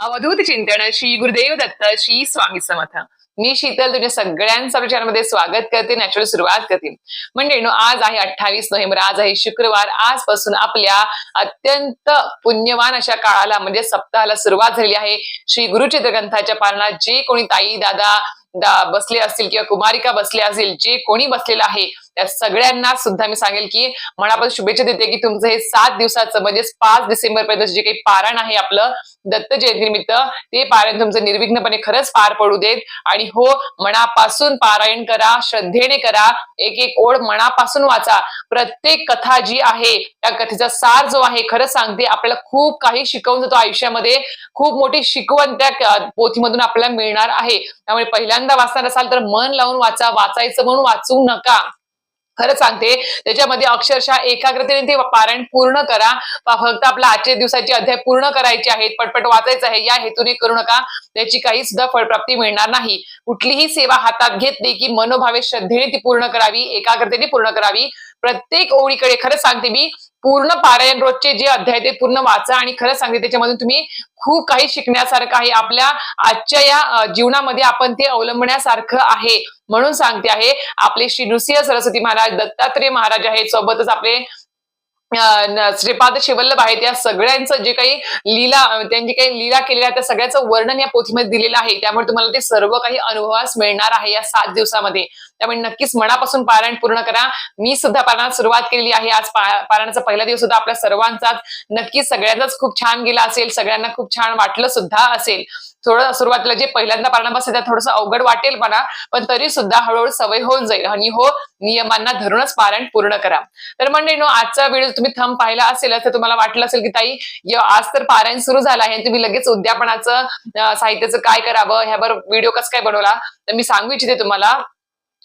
अवधूत चिंतन श्री गुरुदेव दत्त श्री स्वामी समर्थ. मी शीतल तुझ्या सगळ्यांचा आपल्या स्वागत करते नॅचरल सुरुवात करते. म्हणजे आज आहे अठ्ठावीस नोव्हेंबर आज आहे शुक्रवार. आजपासून आपल्या अत्यंत पुण्यवान अशा काळाला म्हणजे सप्ताहाला सुरुवात झालेली आहे. श्री गुरुचित्र ग्रंथाच्या पालनात जे कोणी ताई दादा दा- बसले असतील किंवा कुमारिका बसले असतील जे कोणी बसलेलं आहे त्या सगळ्यांना सुद्धा मी सांगेल की मनापासून शुभेच्छा देते की तुमचं हे सात दिवसाचं म्हणजेच पाच डिसेंबर पर्यंत जे काही पारण आहे आपलं दत्त जयंतीनिमित्त ते पारायण तुमचं निर्विघ्नपणे खरंच पार पडू देत. आणि हो मनापासून पारायण करा श्रद्धेने करा एक एक ओढ मनापासून वाचा. प्रत्येक कथा जी आहे त्या कथेचा सार जो आहे खरंच सांगते आपल्याला खूप काही शिकवून जातो आयुष्यामध्ये. खूप मोठी शिकवण त्या पोथीमधून आपल्याला मिळणार आहे. त्यामुळे पहिल्यांदा वाचणार असाल तर मन लावून वाचा वाचायचं म्हणून वाचू नका. खरं सांगते त्याच्यामध्ये अक्षरशः एकाग्रतेने ते पारायण पूर्ण करा. फक्त आपल्या आजच्या दिवसाचे अध्याय पूर्ण करायचे आहेत पटपट वाचायचं आहे या हेतूने करू नका. त्याची काही सुद्धा फळप्राप्ती मिळणार नाही. कुठलीही सेवा हातात घेतली की मनोभावे श्रद्धेने ती पूर्ण करावी एकाग्रतेने पूर्ण करावी. प्रत्येक ओळीकडे खरं सांगते मी पूर्ण पारायण रोजचे जे अध्याय ते पूर्ण वाचा आणि खरं सांगते त्याच्यामधून तुम्ही खूप काही शिकण्यासारखं आहे. आपल्या आजच्या या जीवनामध्ये आपण ते अवलंबण्यासारखं आहे म्हणून सांगते आहे. आपले श्री नृसिंह सरस्वती महाराज दत्तात्रय महाराज आहेत. सोबतच आपले श्रीपाद शिवल्लभ आहेत. या सगळ्यांचं जे काही लीला त्यांची काही लीला केलेल्या आहेत त्या सगळ्याचं वर्णन या पोथीमध्ये दिलेलं आहे. त्यामुळे तुम्हाला ते सर्व काही अनुभवास मिळणार आहे या सात दिवसामध्ये. त्यामुळे नक्कीच मनापासून पारायण पूर्ण करा. मी सुद्धा पारायणात सुरुवात केलेली आहे. आज पारायणाचा पहिला दिवस सुद्धा आपल्या सर्वांचाच. नक्कीच सगळ्यांचाच खूप छान गेला असेल सगळ्यांना खूप छान वाटलं सुद्धा असेल. थोडं सुरुवातीला जे पहिल्यांदा पारायण बसेल त्या थोडंसं अवघड वाटेल म्हणा पण तरी सुद्धा हळूहळू सवय होऊन जाईल. आणि हो नियमांना धरूनच पारायण पूर्ण करा. तर म्हणजे नो आजचा व्हिडिओ तुम्ही थंब पाहिला असेल तर तुम्हाला वाटलं असेल की ताई य- आज तर पारायण सुरू झालं आहे. आणि तुम्ही लगेच उद्यापनाचं साहित्याचं काय करावं? ह्यावर व्हिडिओ कसं काय बनवला? तर मी सांगू इच्छिते तुम्हाला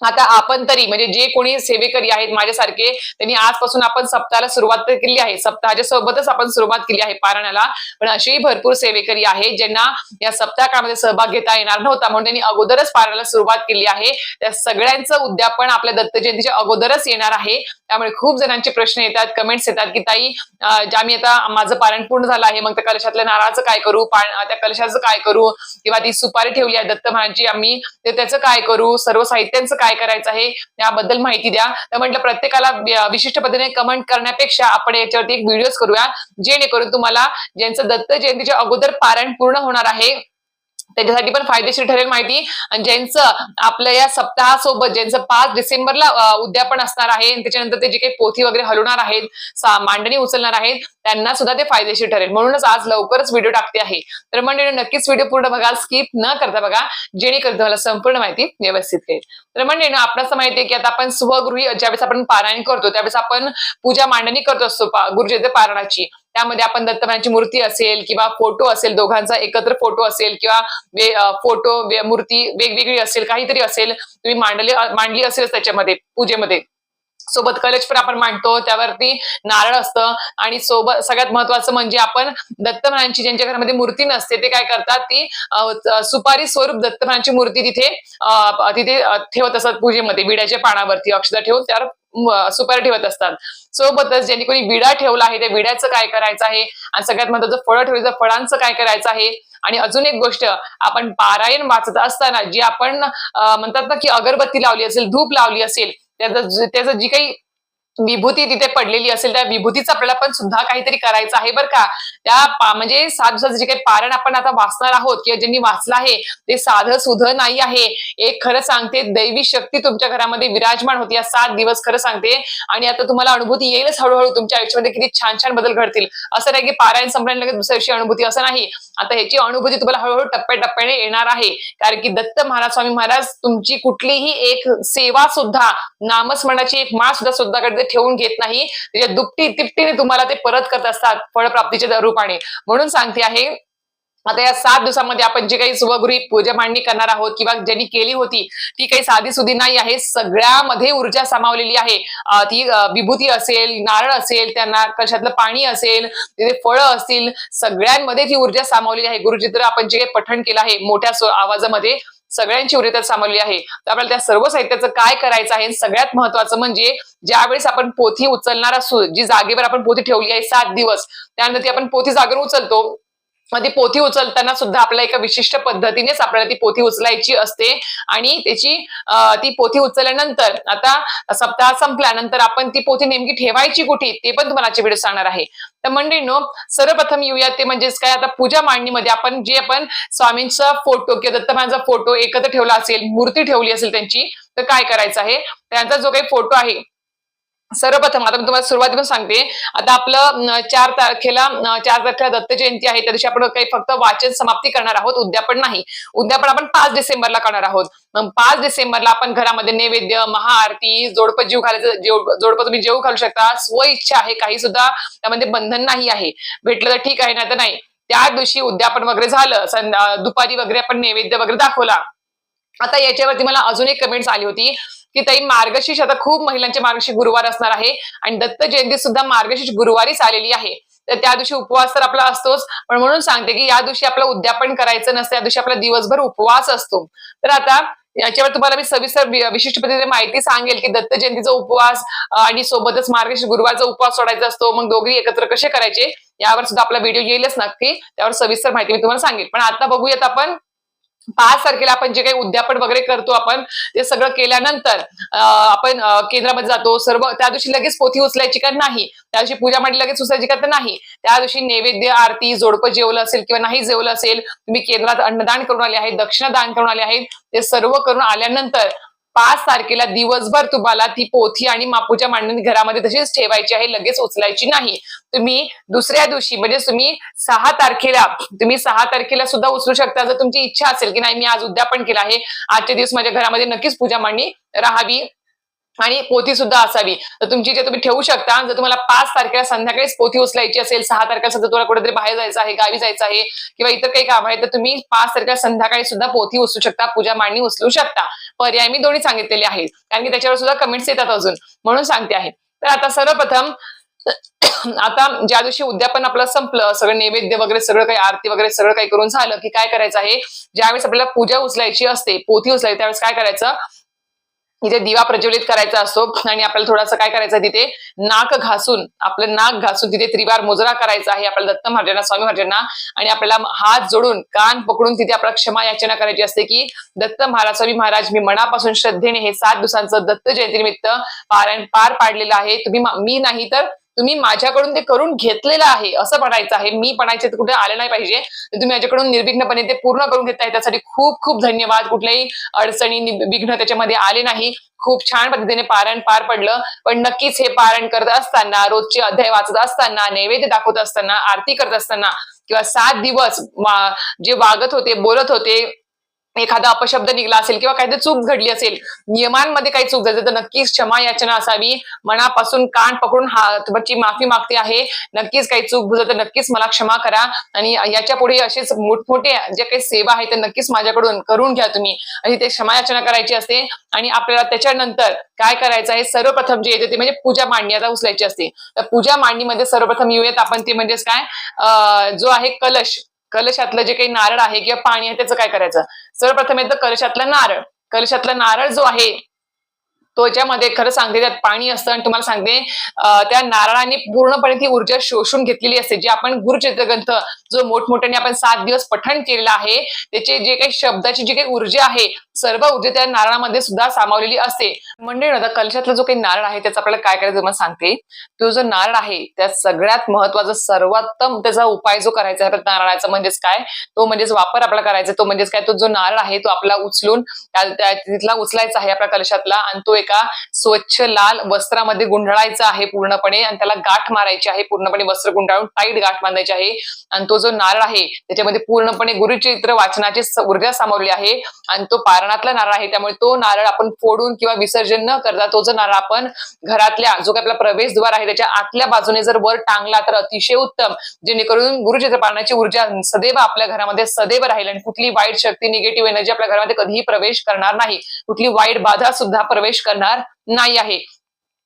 आता आपण तरी म्हणजे जे कोणी सेवेकरी आहेत माझ्यासारखे त्यांनी आजपासून आपण सप्ताहाला सुरुवात तर केली आहे. सप्ताहाच्या सोबतच आपण सुरुवात केली आहे पारायणाला पण असेही भरपूर सेवेकरी आहेत ज्यांना या सप्ताह काळामध्ये सहभाग घेता येणार नव्हता. म्हणून त्यांनी अगोदरच पारायणाला सुरुवात केली आहे. त्या सगळ्यांचं उद्यापन आपल्या दत्त जयंतीच्या अगोदरच येणार आहे. त्यामुळे खूप जणांचे प्रश्न येतात कमेंट्स येतात की ताई अं, ज्या मी आता माझं पारण पूर्ण झालं आहे. मग त्या कलशातल्या नारळाचं काय करू? त्या कलशाचं काय करू? किंवा ती सुपारी ठेवली आहे दत्त महाराजची आम्ही तर त्याचं काय करू? सर्व साहित्यांचं काय काय करायचं आहे याबद्दल माहिती द्या. तर म्हटलं प्रत्येकाला विशिष्ट पद्धतीने कमेंट करण्यापेक्षा आपण याच्यावरती एक व्हिडिओ करूया. जेणेकरून तुम्हाला ज्यांचं दत्त जयंतीच्या अगोदर पारायण पूर्ण होणार आहे त्याच्यासाठी पण फायदेशीर ठरेल माहिती. आणि ज्यांचं आपल्या या सप्ताहासोबत ज्यांचं पाच डिसेंबरला उद्यापन असणार आहे त्याच्यानंतर ते जे काही पोथी वगैरे हलवणार आहेत मांडणी उचलणार आहेत त्यांना सुद्धा ते फायदेशीर ठरेल. म्हणूनच आज लवकरच व्हिडिओ टाकते आहे. तर मंडळी नक्कीच व्हिडिओ पूर्ण बघा स्किप न करता बघा जेणेकरून तुम्हाला संपूर्ण माहिती व्यवस्थित येईल तर मंडळी आपण आपल्याला माहिती आहे की आता आपण स्वगृही ज्यावेळेस आपण पारायण करतो त्यावेळेस आपण पूजा मांडणी करत असतो पा- पारणाची त्यामध्ये आपण दत्तमानाची मूर्ती असेल किंवा फोटो असेल दोघांचा एकत्र फोटो असेल किंवा फोटो मूर्ती वेगवेगळी असेल काहीतरी असेल तुम्ही मांडले मांडली असेल त्याच्यामध्ये पूजेमध्ये. सोबत कलश पण आपण मांडतो त्यावरती नारळ असतं आणि सोबत सगळ्यात महत्वाचं म्हणजे आपण दत्तमहाराजांची ज्यांच्या घरामध्ये मूर्ती नसते ते काय करतात ती सुपारी स्वरूप दत्तमानांची मूर्ती तिथे तिथे ठेवत असतात पूजेमध्ये विड्याच्या पानावरती अक्षता ठेवून त्यावर सुपर ठेवत असतात. सोबतच ज्यांनी कोणी विडा ठेवला आहे त्या विड्याचं काय करायचं आहे? आणि सगळ्यात महत्वाचं फळं ठेवली फळांचं काय करायचं आहे? आणि अजून एक गोष्ट आपण पारायण वाचत असताना जी आपण म्हणतात ना की अगरबत्ती लावली असेल धूप लावली असेल त्याचं त्याचं जी काही विभूती तिथे पडलेली असेल त्या विभूतीचं आपल्याला पण सुद्धा काहीतरी करायचं आहे बरं का. त्या म्हणजे सात दिवसाचं जे काही पारण आपण आता वाचणार आहोत किंवा ज्यांनी वाचलं आहे ते साधं सुधं नाही आहे. एक खरं सांगते दैवी शक्ती तुमच्या घरामध्ये विराजमान होती. या सात दिवस खरं सांगते. आणि आता तुम्हाला अनुभूती येईलच हळूहळू तुमच्या आयुष्यामध्ये किती छान छान बदल घडतील. असं नाही की पारायण संपल्याने लगेच दुसऱ्या दिवशी अनुभूती असं नाही. आता ह्याची अनुभूती तुम्हाला हळूहळू टप्प्याटप्प्याने येणार आहे. कारण की दत्त महाराज स्वामी महाराज तुमची कुठलीही एक सेवा सुद्धा नामस्मरणाची एक माळ सुद्धा करते ठेवून घेत नाही. त्याच्या दुपटी तिपटीने तुम्हाला ते परत करत असतात फळप्राप्तीच्या रूपाने. म्हणून सांगते आहे आता या सात दिवसामध्ये आपण जे काही स्वगृही पूजा मांडणी करणार आहोत किंवा ज्यांनी केली होती ती काही साधी सुधी नाही आहे. सगळ्यामध्ये ऊर्जा सामावलेली आहे. ती विभूती असेल नारळ असेल त्यांना कशातलं पाणी असेल तिथे फळं असतील सगळ्यांमध्ये ती ऊर्जा सामावलेली आहे. गुरुचित्र आपण जे काही पठण केलं आहे मोठ्या आवाजामध्ये सगळ्यांची ऊर्जा सामावली आहे. तर आपल्याला त्या सर्व साहित्याचं काय करायचं आहे? सगळ्यात महत्वाचं म्हणजे ज्यावेळेस आपण पोथी उचलणार असू जी जागेवर आपण पोथी ठेवली आहे सात दिवस त्यानंतर ती आपण पोथी जागेवर उचलतो मग ती पोथी उचलताना सुद्धा आपल्याला एका विशिष्ट पद्धतीनेच आपल्याला ती पोथी उचलायची असते. आणि त्याची ती पोथी उचलल्यानंतर आता सप्ताह संपल्यानंतर आपण ती पोथी नेमकी ठेवायची कुठे ते पण तुम्हाला आजच्या व्हिडिओ सांगणार आहे. तर मंडळींनो सर्वप्रथम येऊया ते म्हणजेच काय आता पूजा मांडणीमध्ये आपण जे आपण स्वामींचा फोटो किंवा दत्तमाचा फोटो एकत्र ठेवला असेल मूर्ती ठेवली असेल त्यांची तर काय करायचं आहे? त्यांचा जो काही फोटो आहे सर्वप्रथम आता मी तुम्हाला सुरुवातीपासून सांगते. आता आपलं चार तारखेला चार तारखेला दत्त जयंती आहे. त्या दिवशी आपण काही फक्त वाचन समाप्ती करणार आहोत. उद्यापन नाही. उद्यापन आपण पाच डिसेंबरला करणार आहोत. पाच डिसेंबरला आपण घरामध्ये नैवेद्य महाआरती जोडपं जीव घालायचं जेव- जोडपं तुम्ही जेव घालू शकता. स्व इच्छा आहे. काही सुद्धा त्यामध्ये बंधन नाही आहे. भेटलं तर ठीक आहे नाही तर नाही. त्या दिवशी उद्यापन वगैरे झालं संध्या- दुपारी वगैरे आपण नैवेद्य वगैरे दाखवला. आता याच्यावरती मला अजून एक कमेंट्स आली होती. की ताई मार्गशीर्ष आता खूप महिलांचे मार्गशीर्ष गुरुवार असणार आहे आणि दत्त जयंती सुद्धा मार्गशीर्ष गुरुवारीच आलेली आहे. तर त्या दिवशी उपवास तर आपला असतोच पण म्हणून सांगते की या दिवशी आपलं उद्यापन करायचं नसतं या दिवशी आपला दिवसभर उपवास असतो. तर आता याच्यावर तुम्हाला मी सविस्तर विशिष्ट पद्धतीने माहिती सांगेल की दत्त जयंतीचा उपवास आणि सोबतच मार्गशीर्ष गुरुवारचा उपवास सोडायचा असतो मग दोघे एकत्र कसे करायचे यावर सुद्धा आपला व्हिडिओ येईलच नक्की त्यावर सविस्तर माहिती मी तुम्हाला सांगेल. पण आता बघूयात आपण पाच तारखेला आपण जे काही उद्यापन वगैरे करतो आपण ते सगळं केल्यानंतर आपण केंद्रामध्ये जातो. सर्व त्या दिवशी लगेच पोथी उचलायची का नाही? त्या दिवशी पूजा मांडली लगेच उचलायची का तर नाही? त्या दिवशी नैवेद्य आरती जोडपं जेवलं असेल किंवा नाही जेवलं असेल तुम्ही केंद्रात अन्नदान करून आले आहेत दक्षिणा दान करून आले आहेत ते सर्व करून आल्यानंतर पाच तारखेला दिवसभर तुम्हाला ती पोथी आणि मापूच्या मांडणी घरामध्ये तशीच ठेवायची आहे लगेच उचलायची नाही. तुम्ही दुसऱ्या दिवशी म्हणजे तुम्ही सहा तारखेला तुम्ही सहा तारखेला सुद्धा उचलू शकता. जर तुमची इच्छा असेल की नाही मी आज उद्यापन केलं आहे. आजच्या दिवस माझ्या घरामध्ये नक्कीच पूजा मांडणी राहावी. आणि पोथी सुद्धा असावी. तर तुमची जे तुम्ही ठेवू शकता जर तुम्हाला पाच तारखेला संध्याकाळीच पोथी उचलायची असेल सहा तारखेला सुद्धा तुम्हाला कुठेतरी बाहेर जायचं आहे गावी जायचं आहे किंवा इतर काही काम आहे तर तुम्ही पाच तारखेला संध्याकाळी सुद्धा पोथी उचलू शकता पूजा मांडणी उचलू शकता. पर्याय मी दोन्ही सांगितलेले आहेत. कारण की त्याच्यावर सुद्धा कमेंट्स येतात अजून. म्हणून सांगते आहे. तर आता सर्वप्रथम आता ज्या दिवशी उद्यापन आपलं संपलं सगळं नैवेद्य वगैरे सगळं काही आरती वगैरे सगळं काही करून झालं की काय करायचं आहे? ज्यावेळेस आपल्याला पूजा उचलायची असते पोथी उचलायची त्यावेळेस काय करायचं? इथे दिवा प्रज्वलित करायचा असतो आणि आपल्याला थोडासा काय करायचं तिथे? नाक घासून आपलं नाक घासून तिथे त्रिवार मुजरा करायचा आहे. आपल्याला दत्त महाराजांना स्वामी महाराजांना आणि आपल्याला हात जोडून कान पकडून तिथे आपल्याला क्षमा याचना करायची असते की दत्त महाराज स्वामी महाराज मी मनापासून श्रद्धेने हे सात दिवसांचं दत्त जयंतीनिमित्त पारायण पार पाडलेलं आहे. तुम्ही मी नाही तर तुम्ही माझ्याकडून ते करून घेतलेलं आहे असं म्हणायचं आहे. मी म्हणायचे तर कुठे आलं नाही पाहिजे. तुम्ही माझ्याकडून निर्विघ्नपणे ते पूर्ण करून घेताय त्यासाठी खूप खूप धन्यवाद. कुठल्याही अडचणी विघ्न त्याच्यामध्ये आले नाही. खूप छान पद्धतीने पारायण पार पडलं. पण नक्कीच हे पारायण करत असताना रोजचे अध्याय वाचत असताना नैवेद्य दाखवत असताना आरती करत असताना किंवा सात दिवस जे वागत होते बोलत होते एखादा अपशब्द निघला असेल किंवा काहीतरी चूक घडली असेल नियमांमध्ये काही चूक झाली तर नक्कीच क्षमा याचना असावी. मनापासून कान पकडून हा माफी मागते आहे. नक्कीच काही चूक तर नक्कीच मला क्षमा करा. आणि याच्यापुढे असेच मोठमोठे जे काही सेवा आहे ते नक्कीच माझ्याकडून करून घ्या तुम्ही. आणि ते क्षमा याचना करायची असते. आणि आपल्याला त्याच्यानंतर काय करायचं आहे? सर्वप्रथम जे येते ते म्हणजे पूजा मांडणी आता उचलायची असते. तर पूजा मांडणीमध्ये सर्वप्रथम येऊयात आपण ते म्हणजेच काय? जो आहे कलश. कलशातलं जे काही नारळ आहे किंवा पाणी आहे त्याचं काय करायचं? सर्वप्रथम येतं कलशातला नारळ. कलशातला नारळ जो आहे तो याच्यामध्ये खरं सांगते त्यात पाणी असतं आणि तुम्हाला सांगते त्या नारळाने पूर्णपणे ती ऊर्जा शोषून घेतलेली असते जे आपण गुरुचित्रग्रंथ जो मोठमोठ्याने आपण सात दिवस पठण केलेला आहे त्याचे जे काही शब्दाची जी काही ऊर्जा आहे सर्व ऊर्जा त्या नारळामध्ये सुद्धा सामावलेली असते. मंडळी आता कलशातला जो काही नारळ आहे त्याचा आपल्याला काय करायचं मला सांगते? तो जो नारळ आहे त्या सगळ्यात महत्त्वाचा सर्वोत्तम त्याचा उपाय जो करायचा आहे नारळाचा म्हणजेच काय? तो म्हणजेच वापर आपला करायचा तो म्हणजेच काय? तो जो नारळ आहे तो आपला उचलून तिथला उचलायचा आहे आपल्या कलशातला आणि तो एका स्वच्छ लाल वस्त्रामध्ये गुंढळायचा आहे पूर्णपणे आणि त्याला गाठ मारायची आहे पूर्णपणे वस्त्र गुंडाळून टाईट गाठ बांधायची आहे आणि तो जो नारळ आहे त्याच्यामध्ये पूर्णपणे गुरुचरित्र वाचनाची ऊर्जा सामावली आहे. आणि तो पारणातला नारळ आहे त्यामुळे तो नारळ आपण फोडून किंवा विसर्जन न करता तो जो नारळ आपण घरातल्या जो काही आपला प्रवेशद्वार आहे त्याच्या आतल्या बाजूने जर वर टांगला तर अतिशय उत्तम. जेणेकरून गुरुचित्र पाळण्याची ऊर्जा सदैव आपल्या घरामध्ये सदैव राहील आणि कुठली वाईट शक्ती निगेटिव्ह एनर्जी आपल्या घरामध्ये कधीही प्रवेश करणार नाही. कुठली वाईट बाधा सुद्धा प्रवेश करणार नाही आहे.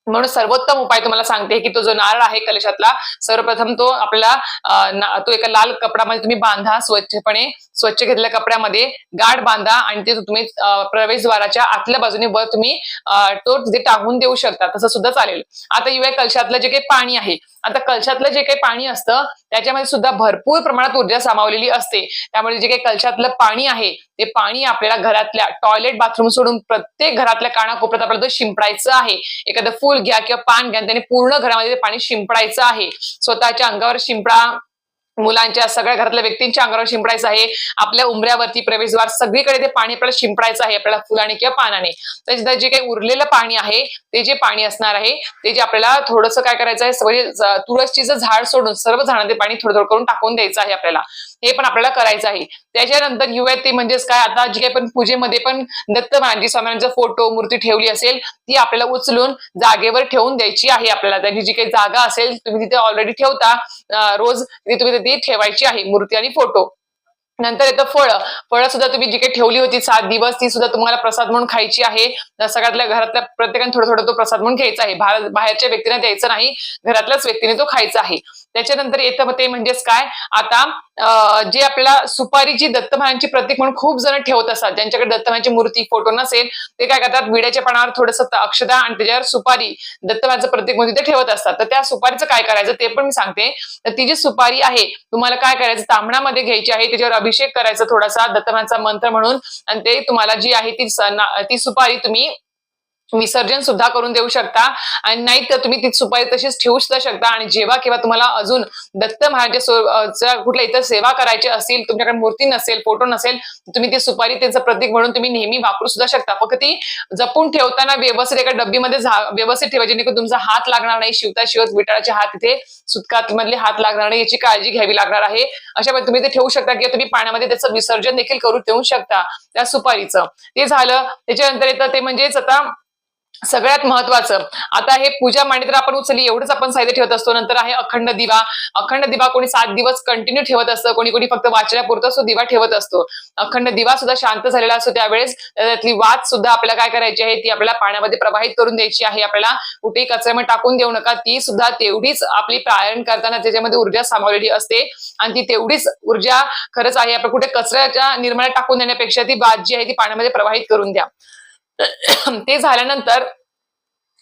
म्हणून सर्वोत्तम उपाय तुम्हाला सांगते की तो जो नारळ आहे कलशातला सर्वप्रथम तो आपल्याला तो एका लाल कपड्यामध्ये तुम्ही बांधा स्वच्छपणे. स्वच्छ घेतलेल्या कपड्यामध्ये गाठ बांधा आणि ते तुम्ही प्रवेशद्वाराच्या आतल्या बाजूने वर तुम्ही तो तिथे टाकून देऊ शकता. तसं सुद्धा चालेल. आता युवा कलशातलं जे काही पाणी आहे. आता कलशातलं जे काही पाणी असतं त्याच्यामध्ये सुद्धा भरपूर प्रमाणात ऊर्जा सामावलेली असते. त्यामुळे जे काही कलशातलं पाणी आहे ते पाणी आपल्याला घरातल्या टॉयलेट बाथरूम सोडून प्रत्येक घरातल्या कानाकोपऱ्यात आपल्याला शिंपडायचं आहे. एखादं फुल घ्या किंवा पान घ्या त्याने पूर्ण घरामध्ये ते पाणी शिंपडायचं आहे. स्वतःच्या अंगावर शिंपडा मुलांच्या सगळ्या घरातल्या व्यक्तींच्या अंगावर शिंपडायचं आहे. आपल्या उमऱ्यावरती प्रवेशद्वार सगळीकडे ते पाणी आपल्याला शिंपडायचं आहे आपल्याला फुलाने किंवा पानाने. तर जे काही उरलेलं पाणी आहे ते जे पाणी असणार आहे ते जे आपल्याला थोडंसं काय करायचं आहे म्हणजे तुळशीचं झाड सोडून सर्व झाडांचे पाणी थोडं थोडं करून टाकून द्यायचं आहे आपल्याला. हे पण आपल्याला करायचं आहे. त्याच्यानंतर युवा ते म्हणजेच काय? आता जे काही पण पूजेमध्ये पण दत्त मानजी स्वामींचा फोटो मूर्ती ठेवली असेल ती आपल्याला उचलून जागेवर ठेवून द्यायची आहे आपल्याला. त्यांची जी काही जागा असेल तुम्ही तिथे ऑलरेडी ठेवता रोज तुम्ही तिथे ठेवायची आहे मूर्ती आणि फोटो नंतर येतं फळं. फळं सुद्धा तुम्ही जी काही ठेवली होती सात दिवस ती सुद्धा तुम्हाला प्रसाद म्हणून खायची आहे. सगळ्यातल्या घरातल्या प्रत्येकाने थोडं थोडं तो प्रसाद म्हणून घ्यायचा आहे. बाहेरच्या व्यक्तीने द्यायचा नाही. घरातल्याच व्यक्तीने तो खायचा आहे. त्याच्यानंतर येतं ते म्हणजेच काय? आता जे आपल्याला सुपारी जी प्रतीक म्हणून खूप जण ठेवत असतात ज्यांच्याकडे दत्त मूर्ती फोटो नसेल ते काय करतात? विड्याच्या पानावर थोडंसं अक्षदा आणि त्याच्यावर सुपारी दत्त प्रतीक म्हणून ते ठेवत असतात. तर त्या सुपारीचं काय करायचं? ते पण मी सांगते. तर ती जी सुपारी आहे तुम्हाला काय करायचं? तांबणामध्ये घ्यायची आहे त्याच्यावर अभिषेक करायचा थोडासा दत्तमाचा मंत्र म्हणून. आणि ते तुम्हाला जी आहे ती ती सुपारी तुम्ही विसर्जन सुद्धा करून देऊ शकता. आणि नाही तर तुम्ही ती सुपारी तशीच ठेवू सुद्धा शकता. आणि जेव्हा किंवा तुम्हाला अजून दत्त महाराज कुठल्या इतर सेवा करायची असतील तुमच्याकडे मूर्ती नसेल फोटो नसेल तुम्ही ती सुपारी त्यांचं प्रतीक म्हणून तुम्ही नेहमी वापरू सुद्धा शकता. फक्त ती जपून ठेवताना व्यवस्थित एका डब्बीमध्ये झा- व्यवस्थित ठेवा जेणेकरून तुमचा हात लागणार नाही शिवता शिवत विटाळाचे हात इथे सुतकात मधले हात लागणार नाही याची काळजी घ्यावी लागणार आहे. अशा तुम्ही ते ठेवू शकता किंवा तुम्ही पाण्यामध्ये त्याचं विसर्जन देखील करू ठेवू शकता त्या सुपारीचं. ते झालं. त्याच्यानंतर येतं ते म्हणजेच आता सगळ्यात महत्वाचं. आता हे पूजा मांडणी तर आपण उचलली एवढंच आपण साहित्य ठेवत असतो. नंतर आहे अखंड दिवा. अखंड दिवा कोणी सात दिवस कंटिन्यू ठेवत असतं. कोणी कोणी फक्त वाचण्यापुरता तो दिवा ठेवत असतो. अखंड दिवा सुद्धा शांत झालेला असतो. त्यावेळेस त्यातली वात सुद्धा आपल्याला काय करायची आहे? ती आपल्याला पाण्यामध्ये प्रवाहित करून द्यायची आहे. आपल्याला कुठेही कचऱ्यामध्ये टाकून देऊ नका. ती सुद्धा तेवढीच आपली प्रायण करताना त्याच्यामध्ये ऊर्जा सामावलेली असते. आणि ती तेवढीच ऊर्जा खरंच आहे. आपण कुठे कचऱ्याच्या निर्माणात टाकून देण्यापेक्षा ती वाद जी आहे ती पाण्यामध्ये प्रवाहित करून द्या. ते झाल्यानंतर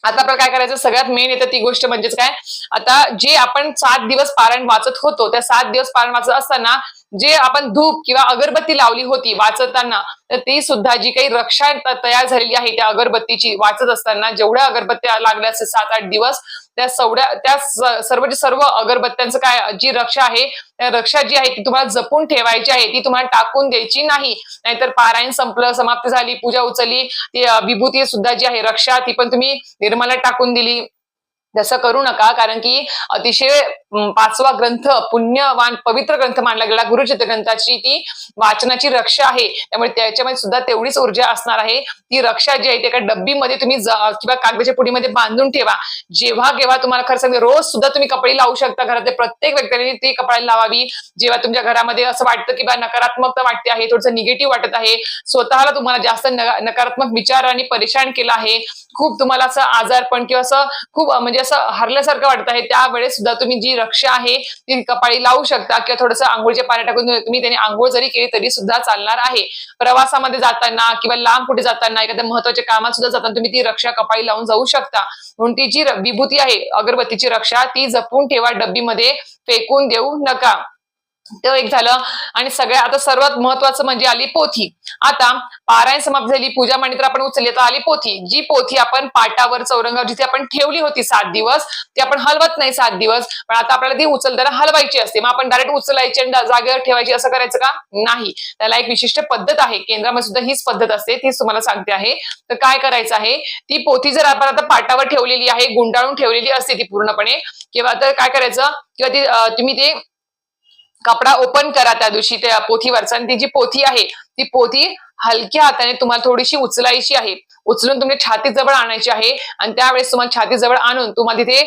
आता आपण काय करायचं? सगळ्यात मेन येतं ती गोष्ट म्हणजेच काय? आता जे आपण सात दिवस पारायण वाचत होतो त्या सात दिवस पारायण वाचत असताना जे आपण धूप किंवा अगरबत्ती लावली होती वाचताना तर ती सुद्धा जी काही रक्षा तयार झालेली आहे त्या अगरबत्तीची वाचत असताना जेवढ्या अगरबत्त्या लागल्या असतील सात आठ दिवस त्या सवड्या त्या सर्व सर्व अगरबत्त्यांचं काय जी रक्षा आहे त्या रक्षा जी आहे ती तुम्हाला जपून ठेवायची आहे ती तुम्हाला टाकून द्यायची नाही. नाहीतर पारायण संपलं समाप्ती झाली पूजा उचलली ती विभूती सुद्धा जी आहे रक्षा ती पण तुम्ही निर्मला टाकून दिली. तसं करू नका कारण की अतिशय पाचवा ग्रंथ पुण्यवान पवित्र ग्रंथ मानला गेला. गुरुचित्र ग्रंथाची ती वाचनाची रक्षा आहे. त्यामुळे त्याच्यामध्ये सुद्धा तेवढीच ऊर्जा असणार आहे. ती रक्षा जी आहे ती एका डब्बीमध्ये तुम्ही किंवा कागदाच्या पुडीमध्ये बांधून ठेवा. जेव्हा केव्हा तुम्हाला खरं सांगते रोज सुद्धा तुम्ही कपडे लावू शकता घरातले प्रत्येक व्यक्तीने ती कपडे लावावी. जेव्हा तुमच्या घरामध्ये असं वाटतं की बा नकारात्मकता वाटते आहे थोडंसं निगेटिव्ह वाटत आहे स्वतःला तुम्हाला जास्त नकारात्मक विचारांनी परेशान केलं आहे. खूप तुम्हाला असं आजारपण किंवा असं खूप म्हणजे असं हरल्यासारखं वाटत आहे. त्यावेळेस सुद्धा तुम्ही जी रक्षा आहे ती कपाळी लावू शकता किंवा थोडंसं आंघोळचे पाणी टाकून तुम्ही त्याने आंघोळ जरी केली तरी सुद्धा चालणार आहे. प्रवासामध्ये जाताना किंवा लांब कुठे जाताना एखाद्या महत्त्वाच्या कामात सुद्धा जाताना तुम्ही ती रक्षा कपाळी लावून जाऊ शकता. म्हणून ती जी विभूती आहे अगरबत्तीची रक्षा ती जपून ठेवा डब्बीमध्ये फेकून देऊ नका. तो एक झालं. आणि सगळ्या आता सर्वात महत्वाचं म्हणजे आली पोथी. आता पारायण समाप्त झाली पूजा मांडणी तर आपण उचलली. तर आली पोथी. जी पोथी आपण पाटावर चौरंगावर जिथे आपण ठेवली होती सात दिवस ती आपण हलवत नाही सात दिवस. पण आता आपल्याला ती उचलताना हलवायची असते. मग आपण डायरेक्ट उचलायची आणि जागेवर ठेवायची असं करायचं का? नाही. त्याला एक विशिष्ट पद्धत आहे. केंद्रामध्ये सुद्धा हीच पद्धत असते. तीच तुम्हाला सांगते आहे. तर काय करायचं आहे? ती पोथी जर आपण आता पाटावर ठेवलेली आहे गुंडाळून ठेवलेली असते ती पूर्णपणे किंवा तर काय करायचं? किंवा ती तुम्ही ते कपडा ओपन करा त्या दिवशी त्या पोथीवरचा. आणि ती जी पोथी आहे ती पोथी हलक्या हाताने तुम्हाला थोडीशी उचलायची आहे. उचलून तुमच्या छातीजवळ आणायची आहे. आणि त्यावेळेस तुम्हाला छातीजवळ आणून तुम्हाला तिथे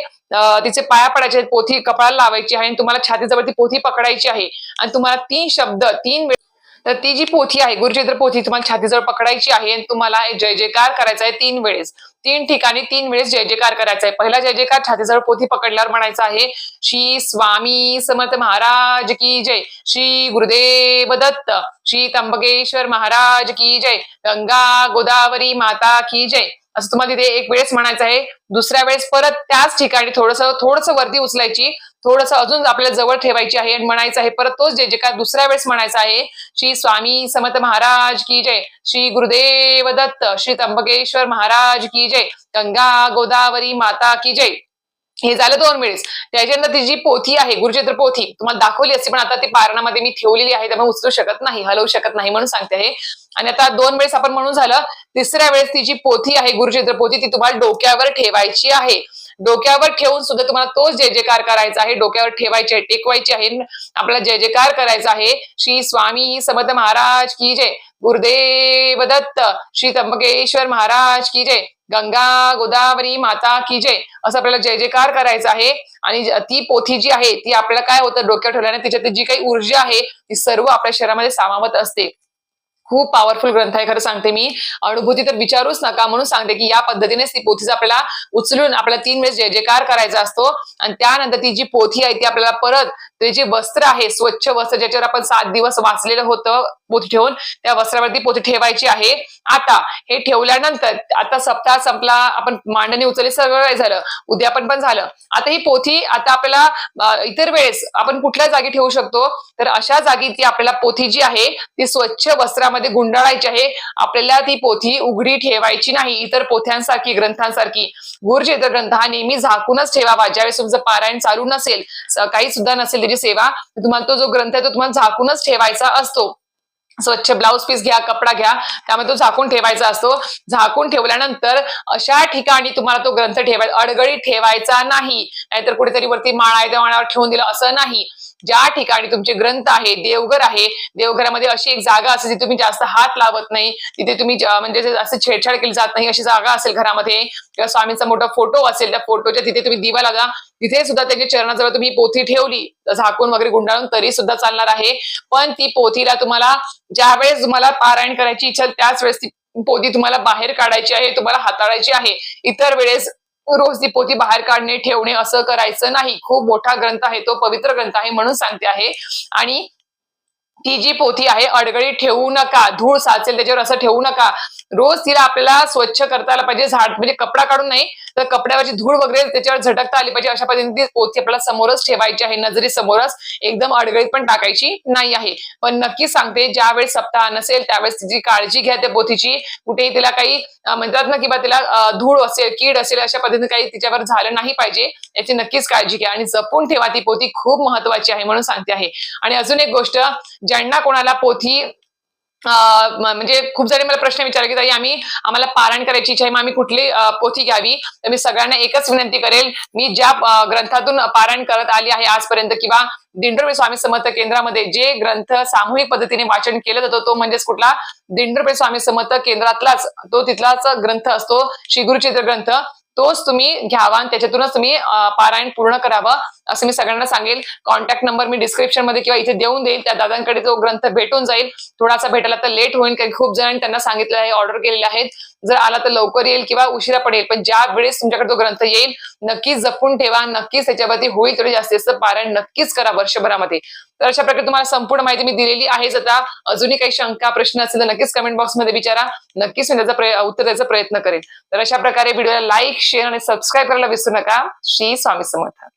तिचे पाया पडायचे पोथी कपाळाला लावायची आहे आणि तुम्हाला छातीजवळ ती पोथी पकडायची आहे. आणि तुम्हाला तीन शब्द तीन वेळ तर ती जी पोथी आहे गुरुचरित्र पोथी तुम्हाला छातीजवळ पकडायची आहे आणि तुम्हाला जय जयकार करायचा आहे तीन वेळेस. तीन ठिकाणी तीन वेळेस जय जयकार करायचा आहे पहिला जय जयकार छातीजवळ पोथी पकडल्यावर म्हणायचा आहे श्री स्वामी समर्थ महाराज की जय. श्री गुरुदेव दत्त श्री त्र्यंबकेश्वर महाराज की जय. गंगा गोदावरी माता की जय. असं तुम्हाला तिथे एक वेळेस म्हणायचं आहे. दुसऱ्या वेळेस परत त्याच ठिकाणी थोडस थोडस वरती उचलायची. थोडस अजून आपल्याला जवळ ठेवायची आहे आणि म्हणायचं आहे परत तोच जे जे काय दुसऱ्या वेळेस म्हणायचं आहे श्री स्वामी समर्थ महाराज की जय. श्री गुरुदेव दत्त श्री त्र्यंबकेश्वर महाराज की जय. गंगा गोदावरी माता की जय. हे झालं दोन वेळेस. त्याच्यानंतर ती जी पोथी आहे गुरुचित्र पोथी तुम्हाला दाखवली असते पण आता ती पारणामध्ये मी ठेवलेली आहे त्यामुळे उचलू शकत नाही हलवू शकत नाही म्हणून सांगते आहे आणि आता दोन वेळेस आपण म्हणून झालं तिसऱ्या वेळेस ती जी पोथी आहे गुरुचित्र पोथी ती तुम्हाला डोक्यावर ठेवायची आहे. डोक्यावर ठेवून सुद्धा तुम्हाला तोच जय जयकार करायचा आहे. डोक्यावर ठेवायचे आहे टेकवायची आहे. आपला जय जयकार करायचा आहे. श्री स्वामी समर्थ महाराज की जय. गुरुदेव दत्त श्री त्र्यंबकेश्वर महाराज की जय. गंगा गोदावरी माता की जय. असं आपल्याला जय जयकार करायचा आहे. आणि ती पोथी जी आहे ती आपल्याला काय होतं डोक्यावर ठेवल्याने तिच्यात जी काही ऊर्जा आहे ती सर्व आपल्या शरीरामध्ये सामावत असते. खूप पॉवरफुल ग्रंथ आहे खरं सांगते मी. अनुभूती तर विचारूच नका म्हणून सांगते की या पद्धतीनेच ती पोथीचा आपल्याला उचलून आपल्याला तीन वेळेस जय जयकार करायचा असतो. आणि त्यानंतर ती जी पोथी आहे ती आपल्याला परत ते जे वस्त्र आहे स्वच्छ वस्त्र ज्याच्यावर आपण सात दिवस वाचलेलं होतं पोथी ठेवून त्या वस्त्रावरती पोथी ठेवायची आहे. आता हे ठेवल्यानंतर आता सप्ताह संपला आपण मांडणी उचलली सगळं झालं. उद्यापन पण झालं. आता ही पोथी आता आपल्याला इतर वेळेस आपण कुठल्या जागी ठेवू शकतो? तर अशा जागी ती आपल्याला पोथी जी आहे ती स्वच्छ वस्त्रामध्ये गुंडाळायची आहे. आपल्याला ती पोथी उघडी ठेवायची नाही. इतर पोथ्यांसारखी ग्रंथांसारखी. गुरुचरित्र ग्रंथ हा नेहमी झाकूनच ठेवावा. ज्यावेळेस तुमचं पारायण चालू नसेल काही सुद्धा नसेल त्याची सेवा तुम्हाला तो जो ग्रंथ आहे तो तुम्हाला झाकूनच ठेवायचा असतो. स्वच्छ ब्लाउज पीस घ्या कपडा घ्या त्यामध्ये तो झाकून ठेवायचा असतो. झाकून ठेवल्यानंतर अशा ठिकाणी तुम्हाला तो ग्रंथ ठेवायचा अडगळी ठेवायचा नाही. नाहीतर कुठेतरी वरती माळा आहे त्या माळावर ठेवून दिलं असं नाही. ज्या ठिकाणी तुमचे ग्रंथ आहे देवघर आहे देवघरामध्ये अशी एक जागा असेल जिथे तुम्ही जास्त हात लावत नाही तिथे तुम्ही म्हणजे असं छेडछाड केली जात नाही अशी जागा असेल घरामध्ये किंवा स्वामींचा मोठा फोटो असेल त्या फोटोच्या तिथे तुम्ही दिवा लागा. तिथे सुद्धा त्याच्या चरणाजवळ तुम्ही पोथी ठेवली झाकून वगैरे गुंडाळून तरी सुद्धा चालणार आहे. पण ती पोथीला तुम्हाला ज्या वेळेस तुम्हाला पारायण करायची इच्छा त्याच वेळेस ती पोथी तुम्हाला बाहेर काढायची आहे तुम्हाला हाताळायची आहे. इतर वेळेस रोज ती पोथी बाहेर काढणे ठेवणे असं करायचं नाही. खूप मोठा ग्रंथ आहे तो पवित्र ग्रंथ आहे म्हणून सांगते आहे. आणि ती जी पोथी आहे अडगळी ठेवू नका धूळ साचेल त्याच्यावर असं ठेवू नका. रोज तिला आपल्याला स्वच्छ करता आला पाहिजे झाड म्हणजे कपडा काढून नाही तर कपड्यावरची धूळ वगैरे त्याच्यावर झटकता आली पाहिजे अशा पद्धतीने पोथी आपल्याला समोरच ठेवायची आहे नजरी समोरच एकदम अडगळीत पण टाकायची नाही आहे. पण नक्की सांगते ज्यावेळेस सप्ताह नसेल त्यावेळेस तिची काळजी घ्या त्या पोथीची. कुठेही तिला काही म्हणतात ना किंवा तिला धूळ असेल कीड असेल अशा पद्धतीने काही तिच्यावर झालं नाही पाहिजे. याची नक्कीच काळजी घ्या आणि जपून ठेवा ती पोथी खूप महत्वाची आहे म्हणून सांगते आहे. आणि अजून एक गोष्ट ज्यांना कोणाला पोथी म्हणजे खूप जणी मला प्रश्न विचारले की ताई आम्ही आम्हाला पारायण करायची इच्छा आहे मग आम्ही कुठली पोथी घ्यावी? तर मी सगळ्यांना एकच विनंती करेल मी ज्या ग्रंथातून पारायण करत आली आहे आजपर्यंत किंवा दिंडोरपे स्वामी समर्थ केंद्रामध्ये जे ग्रंथ सामूहिक पद्धतीने वाचन केलं जातं तो म्हणजेच कुठला? दिंडोरपे स्वामी समर्थ केंद्रातलाच तो तिथलाच ग्रंथ असतो श्री गुरुचित्र ग्रंथ. तोच तुम्ही घ्यावा आणि त्याच्यातूनच तुम्ही पारायण पूर्ण करावं असं मी सगळ्यांना सांगेल. कॉन्टॅक्ट नंबर मी डिस्क्रिप्शनमध्ये किंवा इथे देऊन देईल. त्या दादांकडे तो ग्रंथ भेटून जाईल. थोडासा भेटायला तर लेट होईल कारण खूप जणांनी त्यांना सांगितलं आहे ऑर्डर केलेले आहेत. जर आला तर लवकर येईल किंवा उशिरा पडेल पण ज्या वेळेस तुमच्याकडे तो ग्रंथ येईल नक्कीच जपून ठेवा. नक्कीच त्याच्यावरती होईल थोडी जास्तीत जास्त पारायण नक्कीच करा वर्षभरामध्ये. तर अशा प्रकारे तुम्हाला संपूर्ण माहिती मी दिलेली आहेच आता अजूनही काही शंका प्रश्न असेल तर नक्कीच कमेंट बॉक्समध्ये विचारा. नक्कीच मी त्याचा उत्तर द्यायचा प्रयत्न करेन. तर अशा प्रकारे व्हिडिओला लाईक शेअर आणि सबस्क्राईब करायला विसरू नका. श्री स्वामी समर्थ.